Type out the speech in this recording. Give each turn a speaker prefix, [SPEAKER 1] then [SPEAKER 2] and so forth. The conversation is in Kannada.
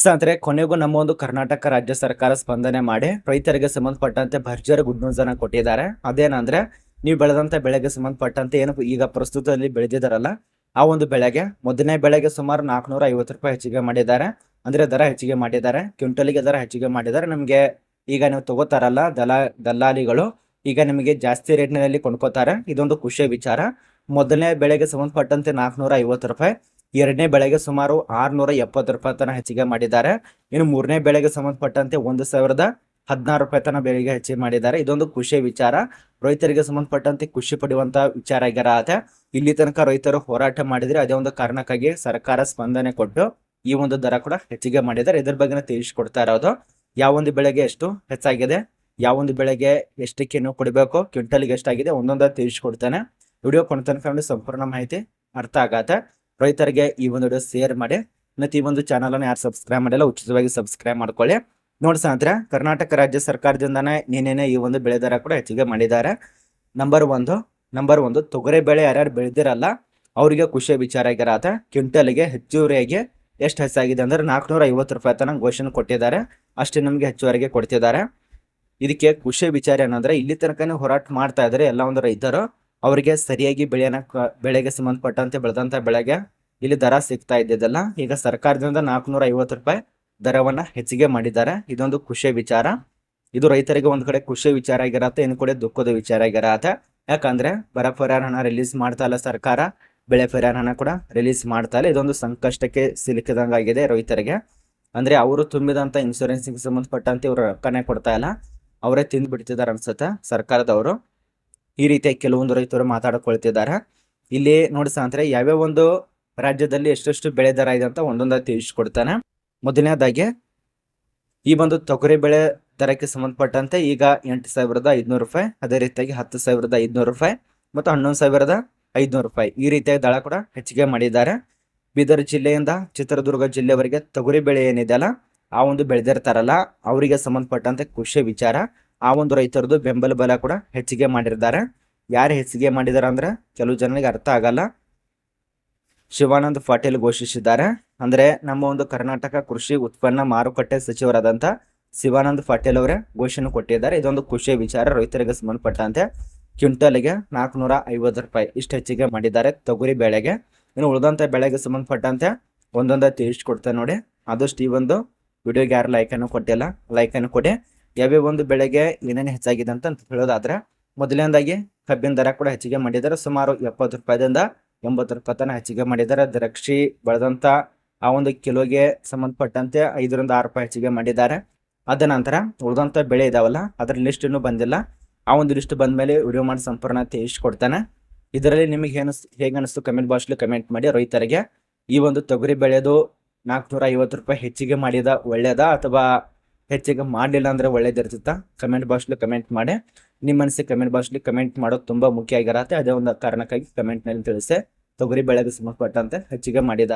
[SPEAKER 1] ಸ್ನೇಹಿತರೆ, ಕೊನೆಗೂ ನಮ್ಮ ಒಂದು ಕರ್ನಾಟಕ ರಾಜ್ಯ ಸರ್ಕಾರ ಸ್ಪಂದನೆ ಮಾಡಿ ರೈತರಿಗೆ ಸಂಬಂಧಪಟ್ಟಂತೆ ಭರ್ಜರಿ ಗುಡ್ ನ್ಯೂಸ್ ಅನ್ನ ಕೊಟ್ಟಿದ್ದಾರೆ. ಅದೇನಂದ್ರೆ, ನೀವು ಬೆಳೆದಂತ ಬೆಳೆಗೆ ಸಂಬಂಧಪಟ್ಟಂತೆ ಏನು ಈಗ ಪ್ರಸ್ತುತದಲ್ಲಿ ಬೆಳೆದಿದಾರಲ್ಲ ಆ ಒಂದು ಬೆಳೆಗೆ ಮೊದಲನೇ ಬೆಳೆಗೆ ಸುಮಾರು ನಾಲ್ಕುನೂರ ಐವತ್ತು ರೂಪಾಯಿ ಹೆಚ್ಚಿಗೆ ಮಾಡಿದ್ದಾರೆ. ಅಂದ್ರೆ ದರ ಹೆಚ್ಚಿಗೆ ಮಾಡಿದ್ದಾರೆ, ಕ್ವಿಂಟಲ್ಗೆ ದರ ಹೆಚ್ಚಿಗೆ ಮಾಡಿದ್ದಾರೆ. ನಮಗೆ ಈಗ ನೀವು ತಗೋತಾರಲ್ಲ, ದಲಾ, ದಲ್ಲಾಳಿಗಳು, ಈಗ ನಿಮಗೆ ಜಾಸ್ತಿ ರೇಟ್ನಲ್ಲಿ ಕೊಂಡ್ಕೋತಾರೆ. ಇದೊಂದು ಖುಷಿಯ ವಿಚಾರ. ಮೊದಲನೇ ಬೆಳೆಗೆ ಸಂಬಂಧಪಟ್ಟಂತೆ ನಾಲ್ಕುನೂರ ಐವತ್ತು ರೂಪಾಯಿ ಎರಡನೇ ಬೆಳೆಗೆ ಸುಮಾರು ಆರ್ನೂರ ಎಪ್ಪತ್ತು ರೂಪಾಯಿ ತನ ಹೆಚ್ಚಿಗೆ ಮಾಡಿದ್ದಾರೆ. ಇನ್ನು ಮೂರನೇ ಬೆಳೆಗೆ ಸಂಬಂಧಪಟ್ಟಂತೆ ಒಂದು ಸಾವಿರದ ಹದಿನಾರು ರೂಪಾಯಿ ತನ ಬೆಳೆಗೆ ಹೆಚ್ಚಿಗೆ ಮಾಡಿದ್ದಾರೆ. ಇದೊಂದು ಖುಷಿ ವಿಚಾರ. ರೈತರಿಗೆ ಸಂಬಂಧಪಟ್ಟಂತೆ ಖುಷಿ ಪಡುವಂತಹ ವಿಚಾರ ಆಗಿರತ್ತೆ ಇಲ್ಲಿ ತನಕ ರೈತರು ಹೋರಾಟ ಮಾಡಿದ್ರೆ ಅದೇ ಒಂದು ಕಾರಣಕ್ಕಾಗಿ ಸರ್ಕಾರ ಸ್ಪಂದನೆ ಕೊಟ್ಟು ಈ ಒಂದು ದರ ಕೂಡ ಹೆಚ್ಚಿಗೆ ಮಾಡಿದ್ದಾರೆ. ಇದ್ರ ಬಗ್ಗೆ ತಿಳಿಸ್ಕೊಡ್ತಾ ಇರೋದು, ಯಾವ ಒಂದು ಬೆಳೆಗೆ ಎಷ್ಟು ಹೆಚ್ಚಾಗಿದೆ, ಯಾವ ಒಂದು ಬೆಳೆಗೆ ಎಷ್ಟಕ್ಕೆ ನೀವು ಕೊಡಬೇಕು, ಕ್ವಿಂಟಲ್ಗೆ ಎಷ್ಟಾಗಿದೆ ಒಂದೊಂದ ತಿಳಿಸ್ಕೊಡ್ತಾನೆ. ವಿಡಿಯೋ ಕೊಡ್ತಾನೆ ಫ್ಯಾಮಿಲಿ ಸಂಪೂರ್ಣ ಮಾಹಿತಿ ಅರ್ಥ ಆಗತ್ತೆ. ರೈತರಿಗೆ ಈ ಒಂದು ವಿಡಿಯೋ ಶೇರ್ ಮಾಡಿ. ಮತ್ತೆ ಈ ಒಂದು ಚಾನಲನ್ನು ಯಾರು ಸಬ್ಸ್ಕ್ರೈಬ್ ಮಾಡಿಲ್ಲ, ಉಚಿತವಾಗಿ ಸಬ್ಸ್ಕ್ರೈಬ್ ಮಾಡ್ಕೊಳ್ಳಿ. ನೋಡಿ ಸ್ನೇಹಿತರೆ, ಕರ್ನಾಟಕ ರಾಜ್ಯ ಸರ್ಕಾರದಿಂದನೇ ನೀನೇನೆ ಈ ಒಂದು ಬೆಳೆ ದರ ಕೂಡ ಹೆಚ್ಚಿಗೆ ಮಾಡಿದ್ದಾರೆ. ನಂಬರ್ ಒಂದು ನಂಬರ್ ಒಂದು, ತೊಗರಿ ಬೆಳೆ ಯಾರ್ಯಾರು ಬೆಳೆದಿರಲ್ಲ, ಅವರಿಗೆ ಖುಷಿಯ ವಿಚಾರ ಆಗಿರತ್ತ. ಕ್ವಿಂಟಲ್ಗೆ ಹೆಚ್ಚುವರಿಯಾಗಿ ಎಷ್ಟು ಹೆಚ್ಚಾಗಿದೆ ಅಂದ್ರೆ ನಾಲ್ಕುನೂರ ಐವತ್ತು ರೂಪಾಯಿ ತನಕ ಘೋಷಣೆ ಕೊಟ್ಟಿದ್ದಾರೆ. ಅಷ್ಟೇ ನಮಗೆ ಹೆಚ್ಚುವರಿಗೆ ಕೊಡ್ತಿದ್ದಾರೆ. ಇದಕ್ಕೆ ಖುಷಿಯ ವಿಚಾರ ಏನಂದರೆ, ಇಲ್ಲಿ ತನಕನೇ ಹೋರಾಟ ಮಾಡ್ತಾ ಇದ್ದಾರೆ ಎಲ್ಲ ಒಂದು ರೈತರು. ಅವರಿಗೆ ಸರಿಯಾಗಿ ಬೆಳೆಯನ್ನ ಬೆಳೆಗೆ ಸಂಬಂಧಪಟ್ಟಂತೆ ಬೆಳೆದಂತ ಬೆಳೆಗೆ ಇಲ್ಲಿ ದರ ಸಿಗ್ತಾ ಇದ್ದಿದ್ದಲ್ಲ, ಈಗ ಸರ್ಕಾರದಿಂದ ನಾಲ್ಕುನೂರ ಐವತ್ತು ರೂಪಾಯಿ ದರವನ್ನ ಹೆಚ್ಚಿಗೆ ಮಾಡಿದ್ದಾರೆ. ಇದೊಂದು ಖುಷಿಯ ವಿಚಾರ. ಇದು ರೈತರಿಗೆ ಒಂದು ಕಡೆ ಖುಷಿಯ ವಿಚಾರ ಆಗಿರತ್ತೆ ಇನ್ನು ಕಡೆ ದುಃಖದ ವಿಚಾರ ಆಗಿರತ್ತೆ. ಯಾಕಂದ್ರೆ ಬರ ಪರಿಹಾರ ಹಣ ರಿಲೀಸ್ ಮಾಡ್ತಾ ಇಲ್ಲ ಸರ್ಕಾರ, ಬೆಳೆ ಪರಿಹಾರ ಹಣ ಕೂಡ ರಿಲೀಸ್ ಮಾಡ್ತಾ ಇಲ್ಲ. ಇದೊಂದು ಸಂಕಷ್ಟಕ್ಕೆ ಸಿಲುಕಿದಂಗಾಗಿದೆ ರೈತರಿಗೆ. ಅಂದ್ರೆ ಅವರು ತುಂಬಿದಂತ ಇನ್ಶೂರೆನ್ಸ್ಗೆ ಸಂಬಂಧಪಟ್ಟಂತೆ ಇವರು ರೊಕ್ಕನೇ ಕೊಡ್ತಾ ಇಲ್ಲ. ಅವರೇ ತಿಂದು ಬಿಡ್ತಿದ್ದಾರೆ ಅನ್ಸುತ್ತೆ ಸರ್ಕಾರದವರು. ಈ ರೀತಿಯಾಗಿ ಕೆಲವೊಂದು ರೈತರು ಮಾತಾಡಿಕೊಳ್ತಿದ್ದಾರೆ. ಇಲ್ಲಿ ನೋಡಿ ಸಾಂದ್ರೆ ಯಾವ್ಯಾವ ಒಂದು ರಾಜ್ಯದಲ್ಲಿ ಎಷ್ಟೆಷ್ಟು ಬೆಳೆ ದರ ಇದೆ ಅಂತ ಒಂದೊಂದಾಗಿ ತಿಳಿಸ್ಕೊಡ್ತಾನೆ. ಮೊದಲನೇದಾಗಿ, ಈ ಒಂದು ತೊಗರಿ ಬೆಳೆ ದರಕ್ಕೆ ಸಂಬಂಧಪಟ್ಟಂತೆ ಈಗ ಎಂಟು ಸಾವಿರದ ಐದುನೂರು ರೂಪಾಯಿ, ಅದೇ ರೀತಿಯಾಗಿ ಹತ್ತು ಸಾವಿರದ ಐದುನೂರು ರೂಪಾಯಿ ಮತ್ತು ಹನ್ನೊಂದು ಸಾವಿರದ ಐದುನೂರು ರೂಪಾಯಿ ಈ ರೀತಿಯಾಗಿ ದಳ ಕೂಡ ಹೆಚ್ಚಿಗೆ ಮಾಡಿದ್ದಾರೆ. ಬೀದರ್ ಜಿಲ್ಲೆಯಿಂದ ಚಿತ್ರದುರ್ಗ ಜಿಲ್ಲೆವರೆಗೆ ತೊಗರಿ ಬೆಳೆ ಏನಿದೆ ಅಲ್ಲ, ಆ ಒಂದು ಬೆಳೆದಿರ್ತಾರಲ್ಲ, ಅವರಿಗೆ ಸಂಬಂಧಪಟ್ಟಂತೆ ಖುಷಿಯ ವಿಚಾರ ಆ ಒಂದು ರೈತರದ್ದು ಬೆಂಬಲ ಬೆಲೆ ಕೂಡ ಹೆಚ್ಚಿಗೆ ಮಾಡಿರ್ತಾರೆ ಯಾರು ಹೆಚ್ಚಿಗೆ ಮಾಡಿದಾರೆ ಅಂದ್ರೆ ಕೆಲವು ಜನರಿಗೆ ಅರ್ಥ ಆಗಲ್ಲ. ಶಿವಾನಂದ್ ಪಾಟೀಲ್ ಘೋಷಿಸಿದ್ದಾರೆ. ಅಂದ್ರೆ ನಮ್ಮ ಒಂದು ಕರ್ನಾಟಕ ಕೃಷಿ ಉತ್ಪನ್ನ ಮಾರುಕಟ್ಟೆ ಸಚಿವರಾದಂತ ಶಿವಾನಂದ್ ಪಾಟೀಲ್ ಅವರೇ ಘೋಷಣೆ ಕೊಟ್ಟಿದ್ದಾರೆ. ಇದೊಂದು ಖುಷಿಯ ವಿಚಾರ. ರೈತರಿಗೆ ಸಂಬಂಧಪಟ್ಟಂತೆ ಕ್ವಿಂಟಲ್ಗೆ ನಾಲ್ಕುನೂರ ಐವತ್ತು ರೂಪಾಯಿ ಇಷ್ಟು ಹೆಚ್ಚಿಗೆ ಮಾಡಿದ್ದಾರೆ ತೊಗರಿ ಬೆಳೆಗೆ. ಇನ್ನು ಉಳಿದಂತ ಬೆಳೆಗೆ ಸಂಬಂಧಪಟ್ಟಂತೆ ಒಂದೊಂದೇ ತಿಳಿಸ್ಕೊಡ್ತೇನೆ ನೋಡಿ. ಆದಷ್ಟು ಈ ಒಂದು ವಿಡಿಯೋಗೆ ಯಾರು ಲೈಕನ್ನು ಕೊಟ್ಟಿಲ್ಲ ಲೈಕನ್ನು ಕೊಡಿ. ಯಾವ್ಯಾವ ಒಂದು ಬೆಳೆಗೆ ಏನೇನು ಹೆಚ್ಚಾಗಿದೆ ಅಂತ ಹೇಳೋದಾದ್ರೆ, ಮೊದಲನೇದಾಗಿ ಕಬ್ಬಿನ ದರ ಕೂಡ ಹೆಚ್ಚಿಗೆ ಮಾಡಿದ್ದಾರೆ. ಸುಮಾರು ಎಪ್ಪತ್ತು ರೂಪಾಯಿದಿಂದ ಎಂಬತ್ತು ರೂಪಾಯಿ ತನಕ ಹೆಚ್ಚಿಗೆ ಮಾಡಿದ್ದಾರೆ. ದ್ರಾಕ್ಷಿ, ಬೆಳೆದಂತ ಆ ಒಂದು ಕಿಲೋಗೆ ಸಂಬಂಧಪಟ್ಟಂತೆ ಐದರಿಂದ ಆರು ರೂಪಾಯಿ ಹೆಚ್ಚಿಗೆ ಮಾಡಿದ್ದಾರೆ. ಅದ ನಂತರ ಉಳಿದಂತ ಬೆಳೆ ಇದಾವಲ್ಲ ಅದ್ರ ಲಿಸ್ಟ್ ಇನ್ನೂ ಬಂದಿಲ್ಲ. ಆ ಒಂದು ಲಿಸ್ಟ್ ಬಂದ ಮೇಲೆ ವಿಡಿಯೋ ಮಾಡಿ ಸಂಪೂರ್ಣ ತಿಳಿಸ್ಕೊಡ್ತಾನೆ. ಇದರಲ್ಲಿ ನಿಮಗೆ ಏನು ಹೇಗೆ ಅನಿಸ್ತು ಕಮೆಂಟ್ ಬಾಕ್ಸ್ಲಿ ಕಮೆಂಟ್ ಮಾಡಿ ರೈತರಿಗೆ. ಈ ಒಂದು ತೊಗರಿ ಬೆಳೆದು ನಾಲ್ಕುನೂರ ಐವತ್ತು ರೂಪಾಯಿ ಹೆಚ್ಚಿಗೆ ಮಾಡಿದ ಒಳ್ಳೆಯದ ಅಥವಾ ಹೆಚ್ಚಿಗೆ ಮಾಡಲಿಲ್ಲ ಅಂದ್ರೆ ಒಳ್ಳೇದಿರ್ತಿತ್ತಾ ಕಮೆಂಟ್ ಬಾಕ್ಸ್ಲಿ ಕಮೆಂಟ್ ಮಾಡಿ. ನಿಮ್ಮ ಮನಸ್ಸಿಗೆ ಕಮೆಂಟ್ ಬಾಕ್ಸ್ಲಿ ಕಮೆಂಟ್ ಮಾಡೋದು ತುಂಬಾ ಮುಖ್ಯ ಆಗಿರತ್ತೆ. ಅದೇ ಒಂದು ಕಾರಣಕ್ಕಾಗಿ ಕಮೆಂಟ್ನಲ್ಲಿ ತಿಳಿಸಿ. ತೊಗರಿ ಬೆಳೆಗೆ ಸಂಬಂಧಪಟ್ಟಂತೆ ಹೆಚ್ಚಿಗೆ ಮಾಡಿದ